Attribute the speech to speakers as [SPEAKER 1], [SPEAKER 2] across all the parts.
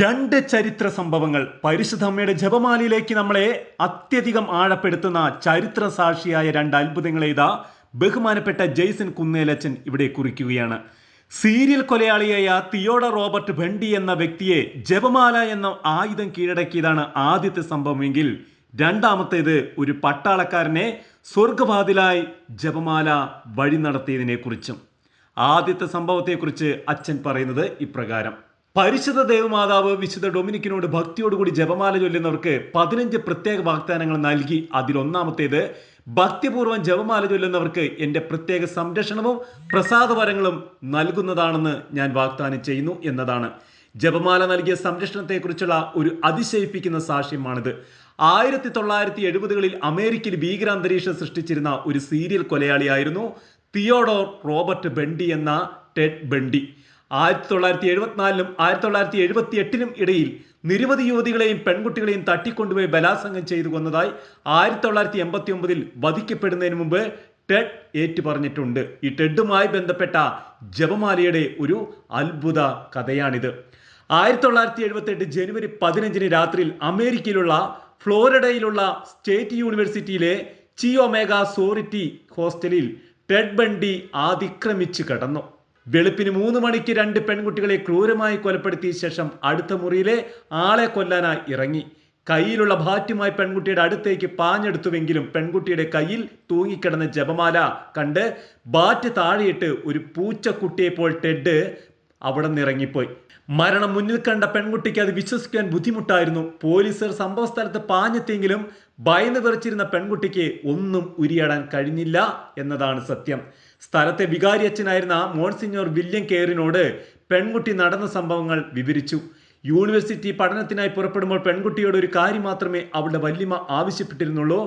[SPEAKER 1] രണ്ട് ചരിത്ര സംഭവങ്ങൾ. പരിശുദ്ധ അമ്മയുടെ ജപമാലയിലേക്ക് നമ്മളെ അത്യധികം ആഴപ്പെടുത്തുന്ന ചരിത്ര സാക്ഷിയായ രണ്ട് അത്ഭുതങ്ങളെ ഇതാ ബഹുമാനപ്പെട്ട ജെയ്സൺ കുന്നേലച്ചൻ ഇവിടെ കുറിക്കുകയാണ്. സീരിയൽ കൊലയാളിയായ തിയോഡ റോബർട്ട് ഭണ്ടി എന്ന വ്യക്തിയെ ജപമാല എന്ന ആയുധം കീഴടക്കിയതാണ് ആദ്യത്തെ സംഭവമെങ്കിൽ രണ്ടാമത്തേത് ഒരു പട്ടാളക്കാരനെ സ്വർഗവാതിലായി ജപമാല വഴി നടത്തിയതിനെ കുറിച്ചും ആദ്യത്തെ സംഭവത്തെക്കുറിച്ച് അച്ഛൻ പറയുന്നത് ഇപ്രകാരം. പരിശുദ്ധ ദേവമാതാവ് വിശുദ്ധ ഡൊമിനിക്കിനോട് ഭക്തിയോടുകൂടി ജപമാല ചൊല്ലുന്നവർക്ക് പതിനഞ്ച് പ്രത്യേക വാഗ്ദാനങ്ങൾ നൽകി. അതിലൊന്നാമത്തേത് ഭക്തിപൂർവം ജപമാല ചൊല്ലുന്നവർക്ക് എന്റെ പ്രത്യേക സംരക്ഷണവും പ്രസാദവരങ്ങളും നൽകുന്നതാണെന്ന് ഞാൻ വാഗ്ദാനം ചെയ്യുന്നു എന്നതാണ്. ജപമാല നൽകിയ സംരക്ഷണത്തെക്കുറിച്ചുള്ള ഒരു അതിശയിപ്പിക്കുന്ന സാക്ഷ്യമാണിത്. ആയിരത്തി തൊള്ളായിരത്തി എഴുപതുകളിൽ അമേരിക്കയിൽ ഭീകരാന്തരീക്ഷം സൃഷ്ടിച്ചിരുന്ന ഒരു സീരിയൽ കൊലയാളിയായിരുന്നു തിയോഡോർ റോബർട്ട് ബെണ്ടി എന്ന ടെഡ് ബെണ്ടി ആയിരത്തി തൊള്ളായിരത്തി എഴുപത്തിനാലിനും ആയിരത്തി തൊള്ളായിരത്തി എഴുപത്തി എട്ടിനും ഇടയിൽ നിരവധി യുവതികളെയും പെൺകുട്ടികളെയും തട്ടിക്കൊണ്ടുപോയി ബലാത്സംഗം ചെയ്തു കൊന്നതായി ആയിരത്തി തൊള്ളായിരത്തി എൺപത്തി ഒമ്പതിൽ വധിക്കപ്പെടുന്നതിന് മുമ്പ് ടെഡ് ഏറ്റു പറഞ്ഞിട്ടുണ്ട് ഈ ടെഡുമായി ബന്ധപ്പെട്ട ജപമാലയുടെ ഒരു അത്ഭുത കഥയാണിത്. ആയിരത്തി തൊള്ളായിരത്തി എഴുപത്തി എട്ട് ജനുവരി പതിനഞ്ചിന് രാത്രിയിൽ അമേരിക്കയിലുള്ള ഫ്ലോറിഡയിലുള്ള സ്റ്റേറ്റ് യൂണിവേഴ്സിറ്റിയിലെ ചിയോമേഗ സോറിറ്റി ഹോസ്റ്റലിൽ ടെഡ് ബണ്ടി ആതിക്രമിച്ച് കടന്നു. വെളുപ്പിന് മൂന്ന് മണിക്ക് രണ്ട് പെൺകുട്ടികളെ ക്രൂരമായി കൊലപ്പെടുത്തിയ ശേഷം അടുത്ത മുറിയിലെ ആളെ കൊല്ലാനായി ഇറങ്ങി. കയ്യിലുള്ള ബാറ്റുമായി പെൺകുട്ടിയുടെ അടുത്തേക്ക് പാഞ്ഞെടുത്തുവെങ്കിലും പെൺകുട്ടിയുടെ കയ്യിൽ തൂങ്ങിക്കിടന്ന ജപമാല കണ്ട് ബാറ്റ് താഴെയിട്ട് ഒരു പൂച്ചക്കുട്ടിയെപ്പോൾ ടെഡ് അവിടെ നിന്ന് ഇറങ്ങിപ്പോയി മരണം മുന്നിൽ കണ്ട പെൺകുട്ടിക്ക് അത് വിശ്വസിക്കാൻ ബുദ്ധിമുട്ടായിരുന്നു. പോലീസർ സംഭവ സ്ഥലത്ത് പാഞ്ഞെത്തിയെങ്കിലും ഭയന്ന് വിറച്ചിരുന്ന പെൺകുട്ടിക്ക് ഒന്നും ഉരിയാടാൻ കഴിഞ്ഞില്ല എന്നതാണ് സത്യം. സ്ഥലത്തെ വികാരി അച്ഛനായിരുന്ന മോൺസിഞ്ഞോർ വില്യം കെയറിനോട് പെൺകുട്ടി നടന്ന സംഭവങ്ങൾ വിവരിച്ചു. യൂണിവേഴ്സിറ്റി പഠനത്തിനായി പുറപ്പെടുമ്പോൾ പെൺകുട്ടിയോട് ഒരു കാര്യം മാത്രമേ അവളുടെ വല്യമ്മ ആവശ്യപ്പെട്ടിരുന്നുള്ളൂ.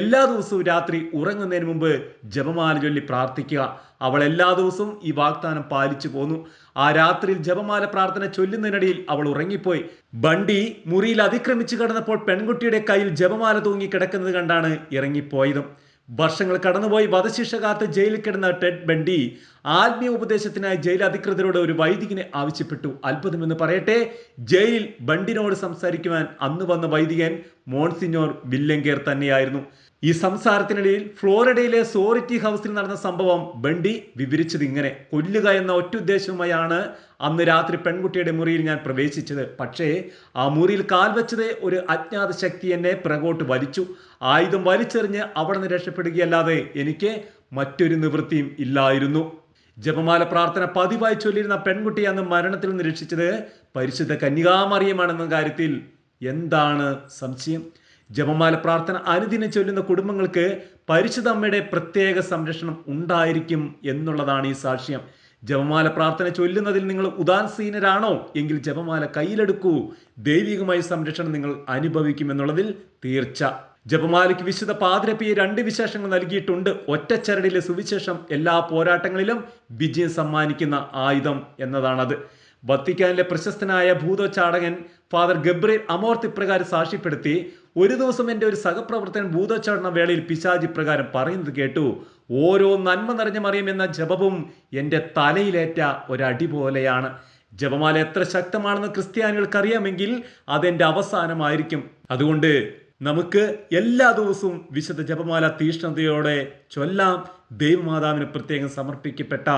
[SPEAKER 1] എല്ലാ ദിവസവും രാത്രി ഉറങ്ങുന്നതിന് മുമ്പ് ജപമാല ചൊല്ലി പ്രാർത്ഥിക്കുക. അവൾ എല്ലാ ദിവസവും ഈ വാഗ്ദാനം പാലിച്ചു പോന്നു. ആ രാത്രിയിൽ ജപമാല പ്രാർത്ഥന ചൊല്ലുന്നതിനിടയിൽ അവൾ ഉറങ്ങിപ്പോയി. ബണ്ടി മുറിയിൽ അതിക്രമിച്ചു കടന്നപ്പോൾ പെൺകുട്ടിയുടെ കയ്യിൽ ജപമാല തൂങ്ങി കിടക്കുന്നത് കണ്ടാണ് ഇറങ്ങിപ്പോയതും. വർഷങ്ങൾ കടന്നുപോയി. വധശിക്ഷ കാത്ത് ജയിലിൽ കിടന്ന ടെഡ് ബെൻഡി ആത്മീയ ഉപദേശത്തിനായി ജയിൽ അധികൃതരോട് ഒരു വൈദികനെ ആവശ്യപ്പെട്ടു. അത്ഭുതമെന്ന് പറയട്ടെ ജയിലിൽ ബണ്ടിനോട് സംസാരിക്കുവാൻ അന്ന് വന്ന വൈദികൻ മോൺസിഞ്ഞോർ വില്ലങ്കേർ തന്നെയായിരുന്നു. ഈ സംസാരത്തിനിടയിൽ ഫ്ലോറിഡയിലെ സോറിറ്റി ഹൗസിൽ നടന്ന സംഭവം ബണ്ടി വിവരിച്ചത് ഇങ്ങനെ. കൊല്ലുക എന്ന ഒറ്റ ഉദ്ദേശവുമായാണ് അന്ന് രാത്രി പെൺകുട്ടിയുടെ മുറിയിൽ ഞാൻ പ്രവേശിച്ചത്. പക്ഷേ ആ മുറിയിൽ കാൽ വെച്ചത് ഒരു അജ്ഞാത ശക്തി എന്നെ പിറകോട്ട് വലിച്ചു. ആയുധം വലിച്ചെറിഞ്ഞ് അവിടെ നിന്ന് രക്ഷപ്പെടുകയല്ലാതെ എനിക്ക് മറ്റൊരു നിവൃത്തിയും ഇല്ലായിരുന്നു. ജപമാല പ്രാർത്ഥന പതിവായി ചൊല്ലിയിരുന്ന പെൺകുട്ടി അന്ന് മരണത്തിൽ നിന്ന് രക്ഷിച്ചത് പരിശുദ്ധ കന്യകാമറിയമാണെന്ന കാര്യത്തിൽ എന്താണ് സംശയം? ജപമാല പ്രാർത്ഥന അനുദിനം ചൊല്ലുന്ന കുടുംബങ്ങൾക്ക് പരിശുദ്ധ അമ്മയുടെ പ്രത്യേക സംരക്ഷണം ഉണ്ടായിരിക്കും എന്നുള്ളതാണ് ഈ സാക്ഷ്യം. ജപമാല പ്രാർത്ഥന ചൊല്ലുന്നതിൽ നിങ്ങൾ ഉദാസീനരാണോ? എങ്കിൽ ജപമാല കയ്യിലെടുക്കൂ. ദൈവികമായ സംരക്ഷണം നിങ്ങൾ അനുഭവിക്കും എന്നുള്ളതിൽ തീർച്ച. ജപമാലയ്ക്ക് വിശുദ്ധ പാതിരപ്പിയെ രണ്ട് വിശേഷങ്ങൾ നൽകിയിട്ടുണ്ട്. ഒറ്റച്ചരടിലെ സുവിശേഷം എല്ലാ പോരാട്ടങ്ങളിലും വിജയം സമ്മാനിക്കുന്ന ആയുധം എന്നതാണത്. വത്തിക്കാനിലെ പ്രശസ്തനായ ഭൂതോച്ചാടകൻ ഫാദർ ഗബ്രിയൽ അമോർത്ത് ഇപ്രകാരം സാക്ഷ്യപ്പെടുത്തി ഒരു ദിവസം എന്റെ ഒരു സഹപ്രവർത്തകൻ ഭൂതോച്ചാടന വേളയിൽ പിശാജ് ഇപ്രകാരം പറയുന്നത് കേട്ടു. ഓരോ നന്മ നിറഞ്ഞ മറിയം എന്ന ജപവും എന്റെ തലയിലേറ്റ ഒരടി പോലെയാണ്. ജപമാല എത്ര ശക്തമാണെന്ന് ക്രിസ്ത്യാനികൾക്ക് അറിയാമെങ്കിൽ അതെന്റെ അവസാനമായിരിക്കും. അതുകൊണ്ട് നമുക്ക് എല്ലാ ദിവസവും വിശുദ്ധ ജപമാല തീഷ്ണതയോടെ ചൊല്ലാം. ദൈവമാതാവിന് പ്രത്യേകം സമർപ്പിക്കപ്പെട്ട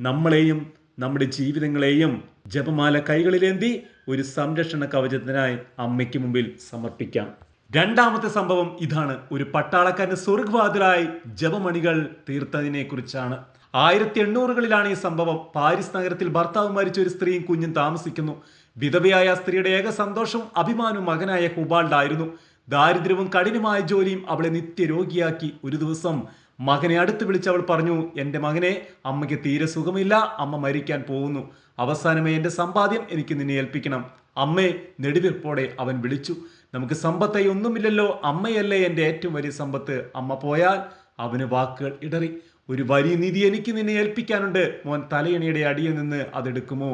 [SPEAKER 1] നമ്മളെയും നമ്മുടെ ജീവിതങ്ങളെയും ജപമാല കൈകളിലേന്തി ഒരു സംരക്ഷണ കവചത്തിനായി അമ്മയ്ക്ക് മുമ്പിൽ സമർപ്പിക്കാം. രണ്ടാമത്തെ സംഭവം ഇതാണ്. ഒരു പട്ടാളക്കാരന് സ്വർഗ്വാതിലായി ജപമണികൾ തീർത്തതിനെ കുറിച്ചാണ് ആയിരത്തി എണ്ണൂറുകളിലാണ് ഈ സംഭവം. പാരീസ് നഗരത്തിൽ ഭർത്താവ് മരിച്ച ഒരു സ്ത്രീയും കുഞ്ഞും താമസിക്കുന്നു. വിധവയായ സ്ത്രീയുടെ ഏക സന്തോഷവും അഭിമാനവും മകനായ ഹുബാൾഡായിരുന്നു. ദാരിദ്ര്യവും കഠിനമായ ജോലിയും അവളെ നിത്യരോഗിയാക്കി ഒരു ദിവസം മകനെ അടുത്ത് വിളിച്ച് അവൾ പറഞ്ഞു എന്റെ മകനെ അമ്മയ്ക്ക് തീരെ സുഖമില്ല അമ്മ മരിക്കാൻ പോകുന്നു. അവസാനമേ എന്റെ സമ്പാദ്യം എനിക്ക് നിന്നെ ഏൽപ്പിക്കണം. അമ്മേ നെടുവീർപ്പോടെ അവൻ വിളിച്ചു നമുക്ക് സമ്പത്തായി ഒന്നുമില്ലല്ലോ അമ്മയല്ലേ എന്റെ ഏറ്റവും വലിയ സമ്പത്ത്. അമ്മ പോയാൽ അവന് വാക്കുകൾ ഇടറി ഒരു വലിയ നിധി എനിക്ക് നിന്നെ ഏൽപ്പിക്കാനുണ്ട് മോൻ തലയണിയുടെ അടിയിൽ നിന്ന് അതെടുക്കുമോ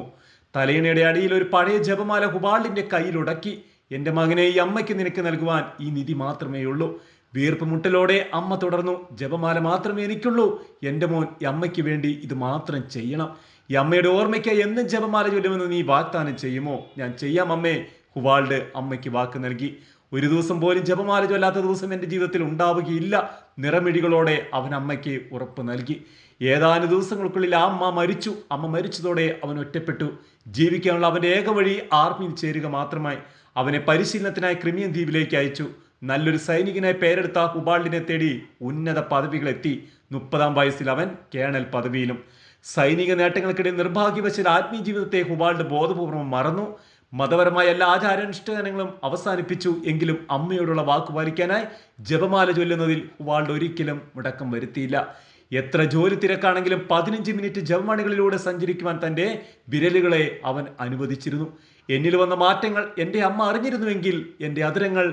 [SPEAKER 1] തലയണയുടെ അടിയിൽ ഒരു പഴയ ജപമാല ഹുബാളിന്റെ കയ്യിലുടക്കി എന്റെ മകനെ ഈ അമ്മയ്ക്ക് നിനക്ക് നൽകുവാൻ ഈ നിധി മാത്രമേ ഉള്ളൂ. വീർപ്പ് മുട്ടലോടെ അമ്മ തുടർന്നു ജപമാല മാത്രമേ എനിക്കുള്ളൂ. എന്റെ മോൻ അമ്മയ്ക്ക് വേണ്ടി ഇത് മാത്രം ചെയ്യണം. ഈ അമ്മയുടെ ഓർമ്മയ്ക്ക് എന്നും ജപമാല ചൊല്ലുമെന്ന് നീ വാഗ്ദാനം ചെയ്യുമോ? ഞാൻ ചെയ്യാം അമ്മേ. ഹുവാൾഡ് അമ്മയ്ക്ക് വാക്ക് നൽകി ഒരു ദിവസം പോലും ജപമാല ചൊല്ലാത്ത ദിവസം എന്റെ ജീവിതത്തിൽ ഉണ്ടാവുകയില്ല. നിറമിഴികളോടെ അവൻ അമ്മയ്ക്ക് ഉറപ്പ് നൽകി. ഏതാനും ദിവസങ്ങൾക്കുള്ളിൽ ആ അമ്മ മരിച്ചു. അമ്മ മരിച്ചതോടെ അവൻ ഒറ്റപ്പെട്ടു. ജീവിക്കാനുള്ള അവന്റെ ഏക വഴി ആർമിയിൽ ചേരുക മാത്രമായി അവനെ പരിശീലനത്തിനായി ക്രിമിയൻ ദ്വീപിലേക്ക് അയച്ചു. നല്ലൊരു സൈനികനായി പേരെടുത്ത ഉബാൾഡിനെ തേടി ഉന്നത പദവികളെത്തി. മുപ്പതാം വയസ്സിൽ അവൻ കേണൽ പദവിയിലും. സൈനിക നേട്ടങ്ങൾക്കിടെ നിർഭാഗ്യവശാൽ ആത്മീയ ജീവിതത്തെ ഹുബാൾഡ് ബോധപൂർവം മറന്നു. മതപരമായ എല്ലാ ആചാരാനുഷ്ഠാനങ്ങളും അവസാനിപ്പിച്ചു. എങ്കിലും അമ്മയോടുള്ള വാക്ക് പാലിക്കാനായി ജപമാല ചൊല്ലുന്നതിൽ ഹുബാൾഡ് ഒരിക്കലും മുടക്കം വരുത്തിയില്ല. എത്ര ജോലി തിരക്കാണെങ്കിലും പതിനഞ്ച് മിനിറ്റ് ജപമാണികളിലൂടെ സഞ്ചരിക്കുവാൻ തന്റെ വിരലുകളെ അവൻ അനുവദിച്ചിരുന്നു. എന്നിൽ വന്ന മാറ്റങ്ങൾ എന്റെ അമ്മ അറിഞ്ഞിരുന്നുവെങ്കിൽ എന്റെ അതിരങ്ങൾ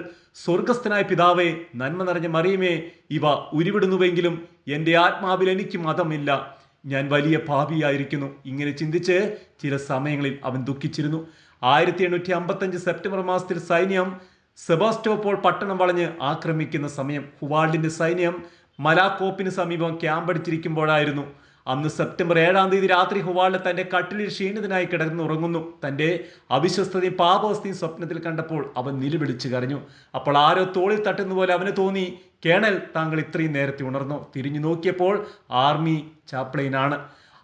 [SPEAKER 1] സ്വർഗസ്ഥനായ പിതാവേ നന്മ നിറഞ്ഞ മറിയുമേ ഇവ ഉരുവിടുന്നുവെങ്കിലും എന്റെ ആത്മാവിൽ എനിക്ക് മതമില്ല. ഞാൻ വലിയ ഭാവിയായിരിക്കുന്നു ഇങ്ങനെ ചിന്തിച്ച് ചില സമയങ്ങളിൽ അവൻ ദുഃഖിച്ചിരുന്നു. ആയിരത്തി എണ്ണൂറ്റി അമ്പത്തഞ്ച് സെപ്റ്റംബർ മാസത്തിൽ സൈന്യം സെബാസ്റ്റോപ്പോൾ പട്ടണം വളഞ്ഞ് ആക്രമിക്കുന്ന സമയം ഹുവാൾഡിന്റെ സൈന്യം മലാക്കോപ്പിന് സമീപം ക്യാമ്പടിച്ചിരിക്കുമ്പോഴായിരുന്നു. അന്ന് സെപ്റ്റംബർ ഏഴാം തീയതി രാത്രി ഹുവാൾഡ് തന്റെ കട്ടിലിൽ ക്ഷീണിതനായി കിടന്നുറങ്ങുന്നു തന്റെ അവിശ്വസ്തയും പാപവസ്ഥയും സ്വപ്നത്തിൽ കണ്ടപ്പോൾ അവൻ നിലവിളിച്ചു കരഞ്ഞു. അപ്പോൾ ആരോ തോളിൽ തട്ടുന്ന പോലെ അവന് തോന്നി. കേണൽ താങ്കൾ ഇത്രയും നേരത്തെ ഉണർന്നു? തിരിഞ്ഞു നോക്കിയപ്പോൾ ആർമി ചാപ്ലൈനാണ്.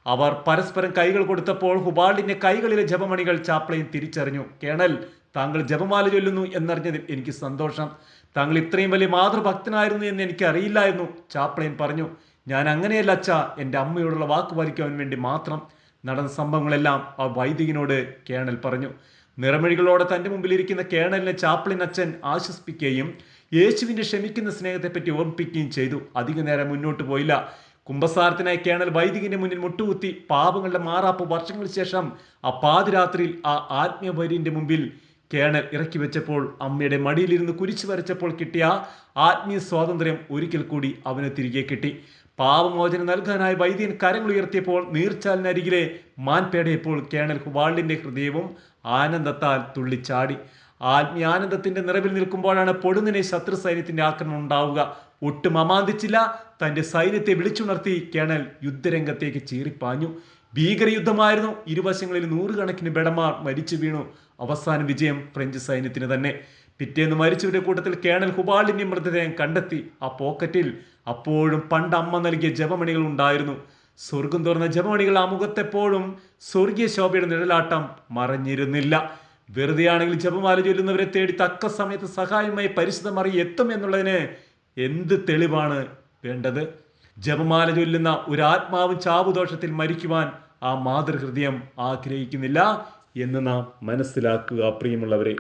[SPEAKER 1] അവർ പരസ്പരം കൈകൾ കൊടുത്തപ്പോൾ ഹുബാൾഡിന്റെ കൈകളിലെ ജപമണികൾ ചാപ്ലൈൻ തിരിച്ചറിഞ്ഞു. കേണൽ താങ്കൾ ജപമാല ചൊല്ലുന്നു എന്നറിഞ്ഞതിൽ എനിക്ക് സന്തോഷം. താങ്കൾ ഇത്രയും വലിയ മാതൃഭക്തനായിരുന്നു എന്ന് എനിക്ക് അറിയില്ലായിരുന്നു ചാപ്ലൈൻ പറഞ്ഞു. ഞാൻ അങ്ങനെയല്ല അച്ഛ എന്റെ അമ്മയോടുള്ള വാക്ക് പാലിക്കാൻ വേണ്ടി മാത്രം നടന്ന സംഭവങ്ങളെല്ലാം ആ വൈദികനോട് കേണൽ പറഞ്ഞു. നിറമഴികളോടെ തന്റെ മുമ്പിലിരിക്കുന്ന കേണലിനെ ചാപ്ലിൻ അച്ഛൻ ആശ്വസിപ്പിക്കുകയും യേശുവിന്റെ ക്ഷമിക്കുന്ന സ്നേഹത്തെപ്പറ്റി ഓർമ്മിപ്പിക്കുകയും ചെയ്തു. അധിക നേരം മുന്നോട്ട് പോയില്ല. കുംഭസാരത്തിനായി കേണൽ വൈദികന്റെ മുന്നിൽ മുട്ടുകുത്തി പാപങ്ങളുടെ മാറാപ്പ് വർഷങ്ങൾക്ക് ശേഷം ആ പാതിരാത്രിയിൽ ആ ആത്മീയവര്യന്റെ മുമ്പിൽ കേണൽ ഇറക്കി വെച്ചപ്പോൾ അമ്മയുടെ മടിയിലിരുന്ന് കുരിച്ചു വരച്ചപ്പോൾ കിട്ടിയ ആത്മീയ സ്വാതന്ത്ര്യം ഒരിക്കൽ കൂടി അവന് തിരികെ കിട്ടി. പാപമോചനം നൽകാനായി വൈദ്യൻ കരങ്ങൾ ഉയർത്തിയപ്പോൾ നീർച്ചാലിനരികിലെ മാൻപേടയപ്പോൾ കേണൽ ഹുവാളിന്റെ ഹൃദയവും ആനന്ദത്താൽ തുള്ളിച്ചാടി. ആത്മീയാനന്ദത്തിന്റെ നിറവിൽ നിൽക്കുമ്പോഴാണ് പൊടുന്നിനെ ശത്രു സൈന്യത്തിന്റെ ആക്രമണം ഉണ്ടാവുക. ഒട്ടും അമാന്തിച്ചില്ല. തന്റെ സൈന്യത്തെ വിളിച്ചുണർത്തി കേണൽ യുദ്ധരംഗത്തേക്ക് ചീറിപ്പാഞ്ഞു. ഭീകരയുദ്ധമായിരുന്നു. ഇരുവശങ്ങളിൽ നൂറുകണക്കിന് ബെടമാർ മരിച്ചു വീണു. അവസാന വിജയം ഫ്രഞ്ച് സൈന്യത്തിന് തന്നെ. പിറ്റേന്ന് മരിച്ചവരുടെ കൂട്ടത്തിൽ കേണൽ ഹുബാളിന്റെ മൃതദേഹം കണ്ടെത്തി ആ പോക്കറ്റിൽ അപ്പോഴും പണ്ട് അമ്മ നൽകിയ ജപമണികൾ ഉണ്ടായിരുന്നു. സ്വർഗം തുറന്ന ജപമണികൾ ആ മുഖത്തെപ്പോഴും സ്വർഗീയ ശോഭയുടെ നിഴലാട്ടം മറഞ്ഞിരുന്നില്ല. വെറുതെയാണെങ്കിൽ ജപമാല ചൊല്ലുന്നവരെ തേടി തക്ക സമയത്ത് സഹായമായി പരിശുദ്ധമറി എത്തും എന്നുള്ളതിന് എന്ത് തെളിവാണ് വേണ്ടത്? ജപമാല ചൊല്ലുന്ന ഒരു ആത്മാവ് ചാവുദോഷത്തിൽ മരിക്കുവാൻ ആ മാതൃഹൃദയം ആഗ്രഹിക്കുന്നില്ല എന്ന് നാം മനസ്സിലാക്കുക പ്രിയമുള്ളവരെ.